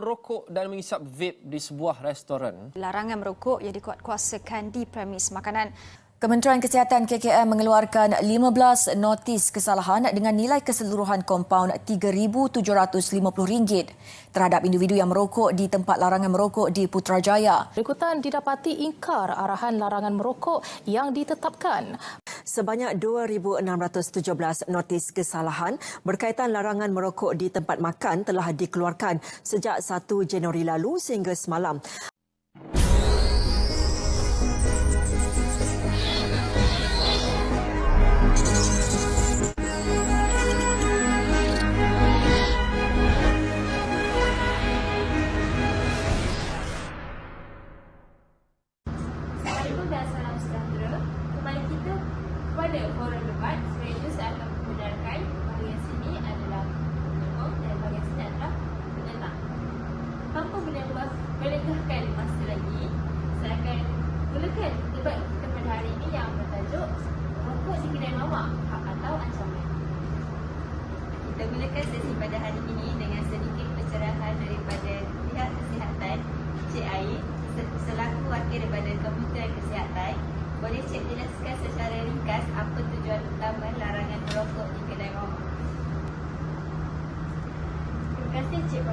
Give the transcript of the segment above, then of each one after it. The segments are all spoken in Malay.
Merokok dan mengisap vape di sebuah restoran. Larangan merokok yang dikuatkuasakan di premis makanan. Kementerian Kesihatan KKM mengeluarkan 15 notis kesalahan dengan nilai keseluruhan kompaun RM3,750 terhadap individu yang merokok di tempat larangan merokok di Putrajaya. Berikutan didapati ingkar arahan larangan merokok yang ditetapkan. Sebanyak 2,617 notis kesalahan berkaitan larangan merokok di tempat makan telah dikeluarkan sejak 1 Januari lalu sehingga semalam.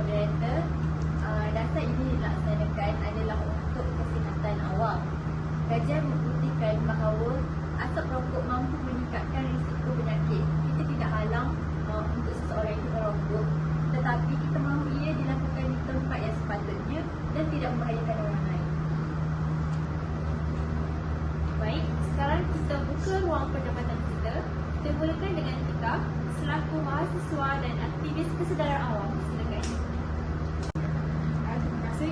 Moderator. Uh, dasar ini dilaksanakan adalah untuk kesihatan awam. Kajian membuktikan bahawa asap rokok mampu meningkatkan risiko penyakit. Kita tidak halang uh, untuk seseorang itu merokok tetapi kita mahu ia dilakukan di tempat yang sepatutnya dan tidak membahayakan orang lain. Baik, sekarang kita buka ruang pendapatan kita. Kita mulakan dengan kita selaku mahasiswa dan aktivis kesedaran awam. Silakan. Uh, terima kasih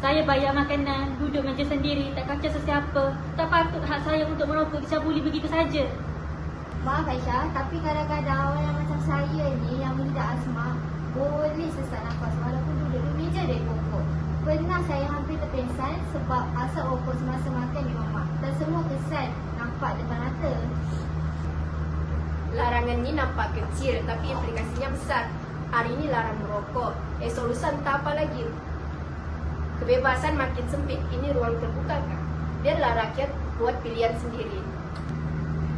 Saya bayar makanan, duduk meja sendiri, tak kacau sesiapa. Tak patut hak saya untuk merokok dicabuli begitu saja. Maaf Aisyah, tapi kadang-kadang orang yang macam saya ni yang mengidap asma boleh sesak nafas walaupun duduk di meja dia pokok. Pernah saya hampir terpingsan sebab asap rokok semasa makan di mamak dan semua kesan nampak depan mata. Larangan ni nampak kecil tapi implikasinya besar. Hari ini larang merokok. Esok lusa entah apa lagi. Kebebasan makin sempit. Ini ruang terbuka kan? Biarlah rakyat buat pilihan sendiri.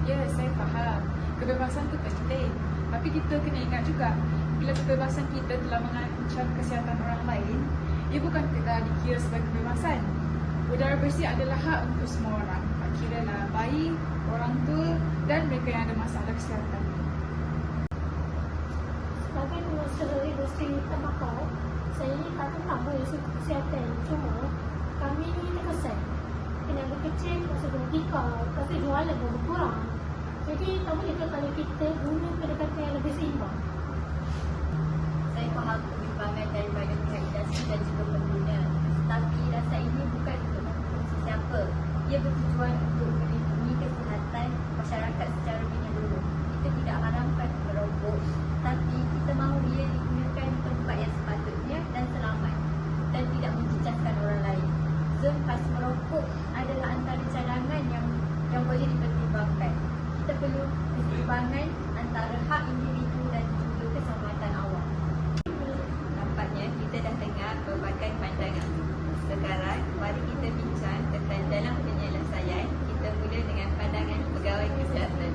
Ya, saya faham. Kebebasan itu penting. Tapi kita kena ingat juga, bila kebebasan kita telah mengancam kesihatan orang lain, ia bukan telah dikira sebagai kebebasan. Udara bersih adalah hak untuk semua orang. Tak kira lah bayi, orang tua dan mereka yang ada masalah kesihatan. Sebagai pengusaha industri tembakau, saya ni tak tentang berisiko kesihatan. Cuma kami ni terkesan. Kena berkecil masa logika, tapi jualan pun berkurang. Jadi tak boleh ke kalau kita guna pendekatan yang lebih seimbang? Saya faham kebimbangan daripada pihak industri dan juga pengguna. Tapi dasar ini bukan untuk menghukum sesiapa. Ia bertujuan untuk melindungi kesihatan masyarakat secara menyeluruh. Kita tidak haramkan merokok, tapi kita mahu ia digunakan di tempat yang sepatutnya dan selamat dan tidak mencecahkan orang lain. Zon pas merokok adalah antara cadangan yang yang boleh dipertimbangkan. Kita perlu keseimbangan antara hak individu dan juga keselamatan awam. Nampaknya kita dah dengar pelbagai pandangan. Sekarang, mari kita bincang tentang dalam penyelesaian. Kita mula dengan pandangan pegawai kesihatan.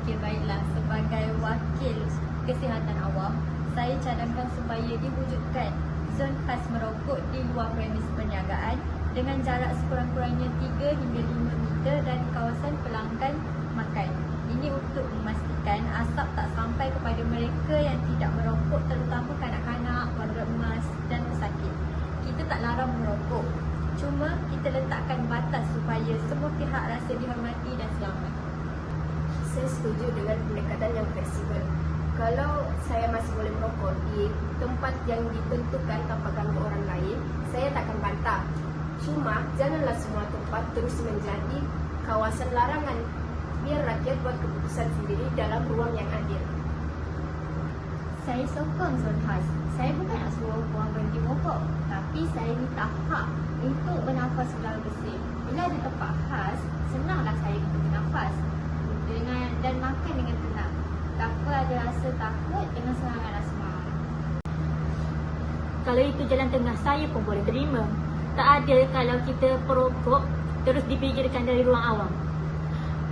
Okey, baiklah. Sebagai wakil kesihatan awam, saya cadangkan supaya diwujudkan zon khas merokok di luar premis perniagaan dengan jarak sekurang-kurangnya 3 hingga 5 meter dari kawasan pelanggan makan. Ini untuk memastikan asap tak sampai kepada mereka yang tidak merokok terutama kanak-kanak, warga emas dan pesakit. Kita tak larang merokok. Cuma kita letakkan batas supaya semua pihak rasa dihormati dan selamat. Saya setuju dengan pendekatan yang fleksibel. Kalau saya masih boleh merokok di tempat yang ditentukan tanpa ganggu orang lain, saya takkan bantah. Cuma janganlah semua tempat terus menjadi kawasan larangan. Biar rakyat buat keputusan sendiri dalam ruang yang adil. Saya sokong zon khas. Saya bukan nak suruh orang berhenti merokok. Tapi saya minta hak untuk bernafas udara bersih. Bila ada tempat khas, senanglah saya untuk bernafas. Dengan, dan makan dengan tenang. Tanpa ada rasa takut dengan serangan asma. Kalau itu jalan tengah saya pun boleh terima. Tak ada kalau kita perokok terus dipinggirkan dari ruang awam.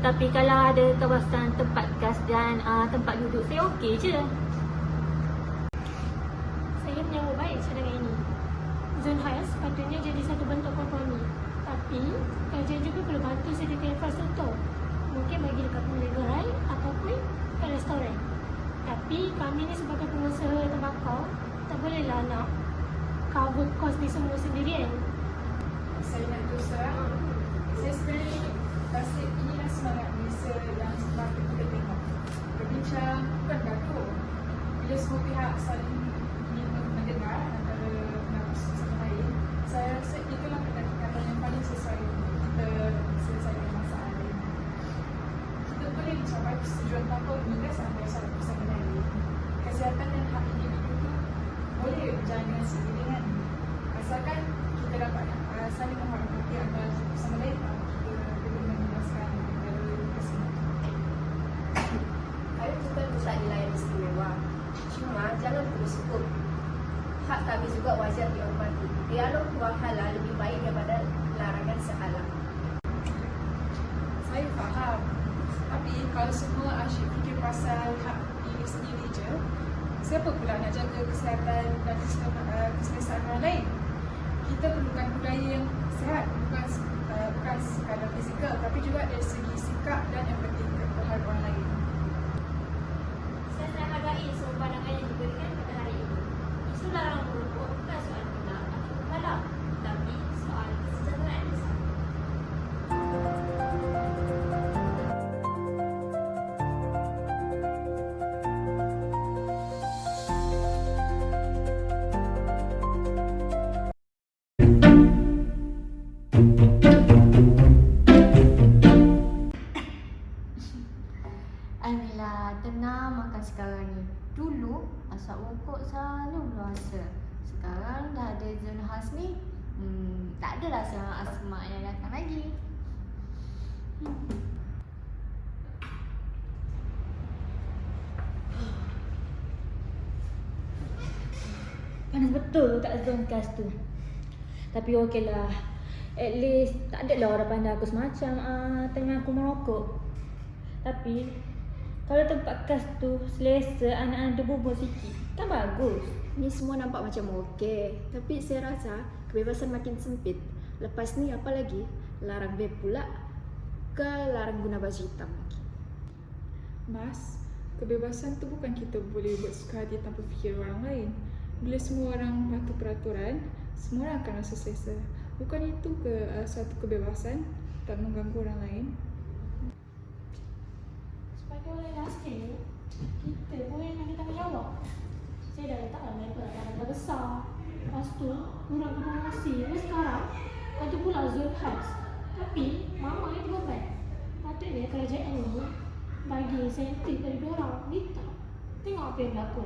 Tapi kalau ada kawasan tempat gas dan uh, tempat duduk saya okey je. Saya menyambut baik cadangan ini. Zon khas sepatutnya jadi satu bentuk kompromi. Tapi, kerajaan juga perlu bantu sediakan infrastruktur. Mungkin bagi dekat pemilik gerai ataupun ke restoran. Tapi, kami ni sebagai pengusaha tembakau, tak bolehlah nak cover kos ni semua sendirian. Saya nak terus terang, saya sebenarnya rasa inilah semangat Malaysia yang sepatutnya kita tengok. Berbincang bukan gaduh. Bila semua pihak saling ingin mendengar antara pengaku satu sama lain, saya rasa itulah pendekatan yang paling sesuai untuk kita selesaikan masalah ini. Kita boleh mencapai persetujuan tanpa menindas antara satu sama lain. Kesihatan dan hak individu itu boleh berjalan dengan seiringan. Asalkan kita dapat uh, saling menghormati antara satu sama lain, uh, kita boleh menjelaskan antara kesihatan. Kami bukan tak dilayan istimewa. Cuma jangan terus hukum. Hak kami juga wajar dihormati. Dialog ruang halal lebih baik daripada larangan sehalang. Saya faham. Tapi kalau semua asyik fikir pasal hak diri sendiri je, siapa pula nak jaga kesihatan dan uh, keselesaan orang lain? Kita perlukan budaya yang sihat, bukan uh, bukan sekadar fizikal tapi juga dari segi sikap dan empati Panas betul kat zon kas tu. Tapi okey lah. At least tak ada lah orang pandang aku semacam uh, tengah aku merokok. Tapi kalau tempat kas tu selesa anak-anak dia berbual sikit, kan bagus. Ni semua nampak macam okey, tapi saya rasa kebebasan makin sempit. Lepas ni apa lagi? Larang vape pula ke larang guna baju hitam lagi. Mas, kebebasan tu bukan kita boleh buat suka hati tanpa fikir orang lain. Bila semua orang patuh peraturan, semua orang akan rasa selesa. Bukan itu ke uh, suatu kebebasan tak mengganggu orang lain? Sebagai orang lasting, kita pun yang ambil tanggungjawab. Saya dah letak dalam level yang dah besar. Lepas tu, orang promosi dan sekarang ada pula khas. Tapi, mama yang beban. Patutnya kerajaan ni bagi insentif dari diorang. Ni tak. Tengok apa yang berlaku.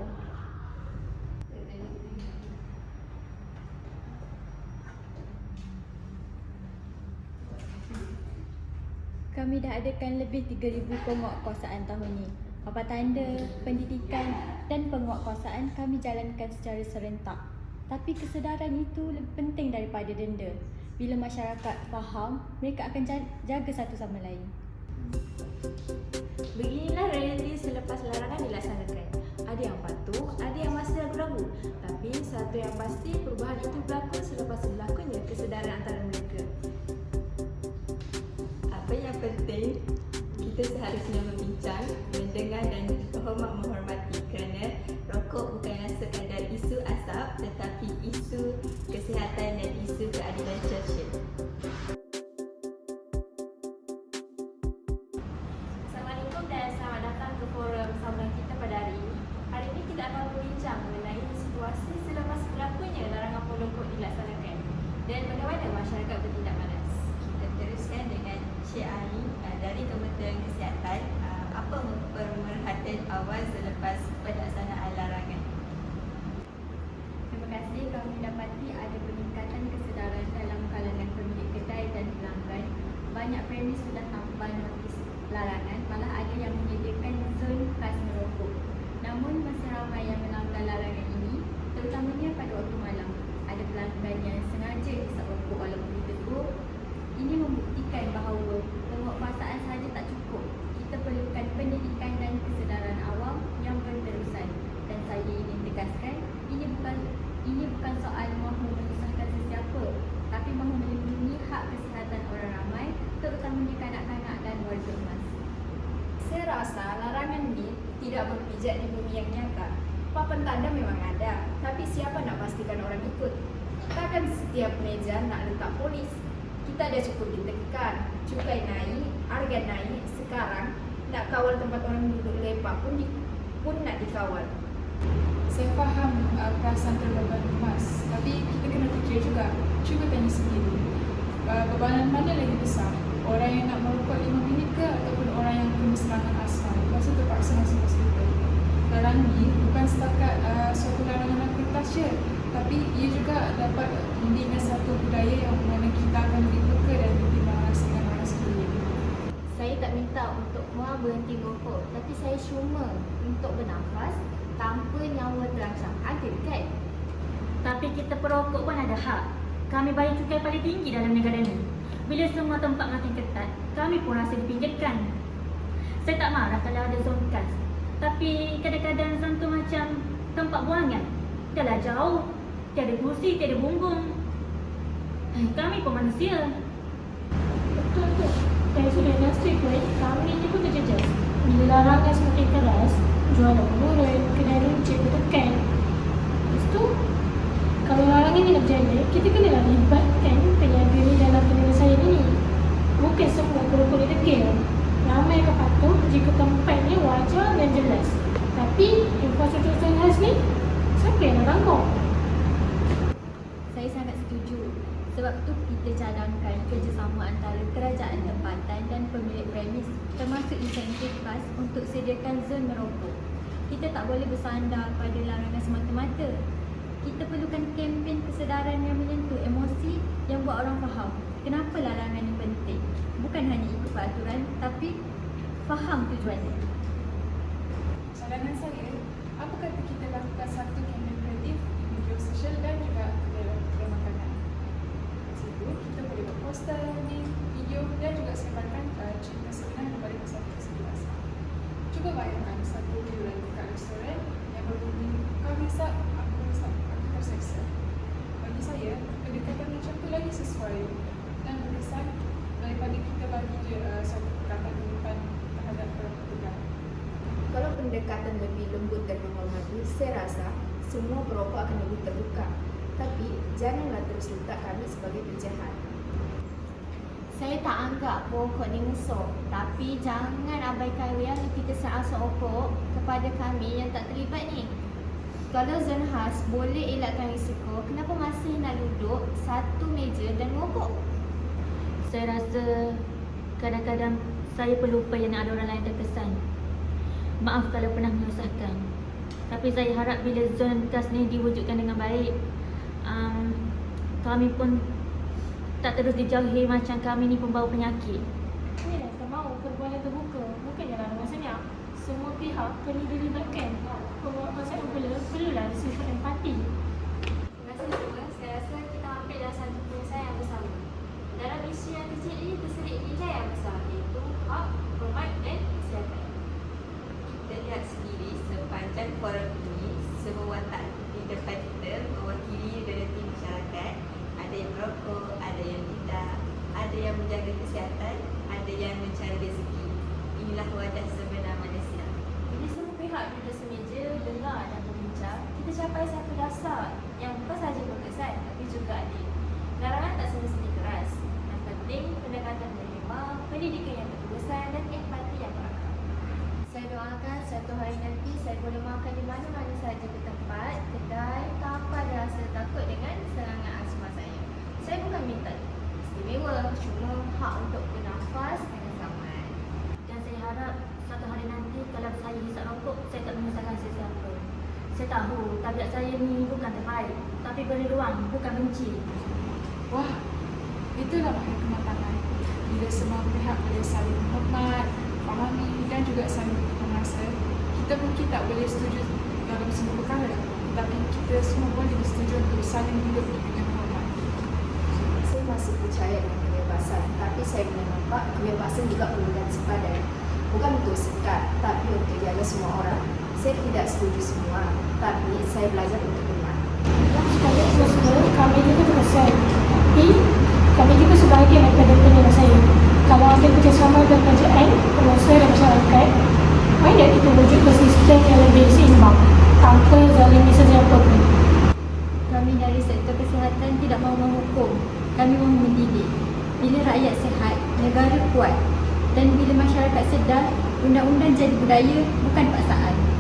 Kami dah adakan lebih 3,000 penguatkuasaan tahun ini. Apa tanda, pendidikan dan penguatkuasaan kami jalankan secara serentak. Tapi kesedaran itu lebih penting daripada denda. Bila masyarakat faham, mereka akan ja- jaga satu sama lain. Beginilah realiti selepas larangan dilaksanakan. bincang mengenai situasi selepas berlakunya larangan pokok dilaksanakan dan bagaimana masyarakat bertindak balas. Kita teruskan dengan Cik Ain eh, dari Kementerian Kesihatan. Ah, apa pemerhatian awal selepas pelaksanaan larangan? Siapa nak pastikan orang ikut? Takkan setiap meja nak letak polis. Kita dah cukup ditekan, cukai naik, harga naik, sekarang nak kawal tempat orang duduk lepak pun, di, pun nak dikawal. Saya faham uh, perasaan terbeban emas, tapi kita kena fikir juga. Cuba tanya sendiri, uh, bebanan mana lagi besar? Orang yang nak merokok 5 minit ke ataupun orang yang kena serangan asma? Lepas tu terpaksa masuk hospital. Larangan ni bukan setakat uh, suatu larangan je, tapi ia juga dapat membina satu budaya yang mana kita akan lebih peka dan lebih merasakan orang sekeliling. Saya tak minta untuk Muar berhenti merokok, tapi saya cuma untuk bernafas tanpa nyawa terancam. Adil kan? Tapi kita perokok pun ada hak. Kami bayar cukai paling tinggi dalam negara ni. Bila semua tempat makin ketat, kami pun rasa dipinggirkan. Saya tak marah kalau ada zon kas. Tapi kadang-kadang zon tu macam tempat buangan. Dah lah jauh. Tiada kursi, tiada bumbung. Eh, Kami pun manusia. Betul tu. Dari sudut industri pun, kami ni pun terjejas. Bila larangan semakin keras, jualan menurun, kedai runcit bertekan. Lepas tu, kalau larangan ni nak berjaya, kita kenalah libatkan peniaga ni dalam penyelesaian ini. Bukan semua perokok degil. Ramai akan patuh jika tempatnya wajar dan jelas. Tapi, infrastruktur khas ni, siapa yang nak tanggung? Saya sangat setuju. Sebab tu kita cadangkan kerjasama antara kerajaan tempatan dan pemilik premis termasuk insentif khas untuk sediakan zon merokok. Kita tak boleh bersandar pada larangan semata-mata. Kita perlukan kempen kesedaran yang menyentuh emosi yang buat orang faham kenapa larangan ini penting. Bukan hanya ikut peraturan tapi faham tujuannya. Cadangan saya, apa kata kita lakukan satu sosial dan juga kedai makanan. Di situ kita boleh buat poster, link, video dan juga sebarkan uh, cerita sebenar kepada pesakit kesehatan. Cuba bayangkan satu bulan dekat restoran yang berbunyi kau hisap, aku hisap, aku terseksa. Bagi saya, pendekatan macam tu lagi sesuai dan berkesan daripada kita bagi je uh, satu perkataan umpan terhadap orang pedagang. Kalau pendekatan lebih lembut dan menghormati, saya rasa semua perokok akan lebih terbuka. Tapi janganlah terus letak kami sebagai penjahat. Saya tak anggap pokok ni musuh Tapi jangan abaikan realiti kesan asal pokok kepada kami yang tak terlibat ni Kalau zon khas boleh elakkan risiko Kenapa masih nak duduk satu meja dan merokok? Saya rasa kadang-kadang saya pelupa yang ada orang lain terkesan. Maaf kalau pernah menyusahkan. Tapi saya harap bila zon kas ni diwujudkan dengan baik, um, kami pun tak terus dijauhi macam kami ni pembawa penyakit. Inilah kita mahu perbualan terbuka, bukannya larangan senyap. Semua pihak perlu dilibatkan. Penguatkuasaan pula perlulah sifat empati. Terima kasih semua Saya rasa kita hampir dalam satu penyelesaian yang bersama Dalam isu yang kecil ini terselit nilai yang besar Iaitu hak, hormat dan kesihatan Kita lihat sendiri sepanjang forum ini Semua watak di depan kita mewakili realiti masyarakat Ada yang merokok, ada yang tidak Ada yang menjaga kesihatan, ada yang mencari rezeki Inilah wajah sebenar manusia Bila semua pihak duduk semeja, dengar dan berbincang Kita capai satu dasar yang bukan sahaja berkesan tapi juga adil Larangan tak semestinya keras Yang penting pendekatan berhemah, pendidikan yang berterusan dan empati yang berakal Saya doakan satu hari nanti saya boleh makan di mana-mana sahaja ke tempat, kedai tanpa ada rasa takut dengan serangan asma saya Saya bukan minta cuma hak untuk bernafas dengan selamat. Dan saya harap satu hari nanti kalau saya hisap rokok, saya tak menyusahkan sesiapa. Saya tahu tabiat saya ni bukan terbaik, tapi beri ruang, bukan benci. Wah, itulah makna kematangan. Bila semua pihak boleh saling hormat, fahami dan juga saling rasa, kita mungkin tak boleh setuju dalam semua perkara, tapi kita semua boleh bersetuju untuk saling hidup dengan hormat. Saya masih percaya dengan kebebasan, tapi saya boleh nampak kebebasan juga perlukan sepadan. Bukan untuk sekat, tapi untuk jaga semua orang. Saya tidak setuju semua, tapi saya belajar untuk dengar. Sekali selesai, kami juga terkesan. Tapi, kami juga sebahagian daripada penilaian saya. Kalau ada kerjasama dengan kerajaan, pengusaha dan masyarakat, mari tidak kita wujudkan sistem yang lebih seimbang tanpa zalimi sesiapa pun. Kami dari sektor kesihatan tidak mahu menghukum. Kami mahu mendidik. Bila rakyat sihat, negara kuat. Dan bila masyarakat sedar, undang-undang jadi budaya bukan paksaan.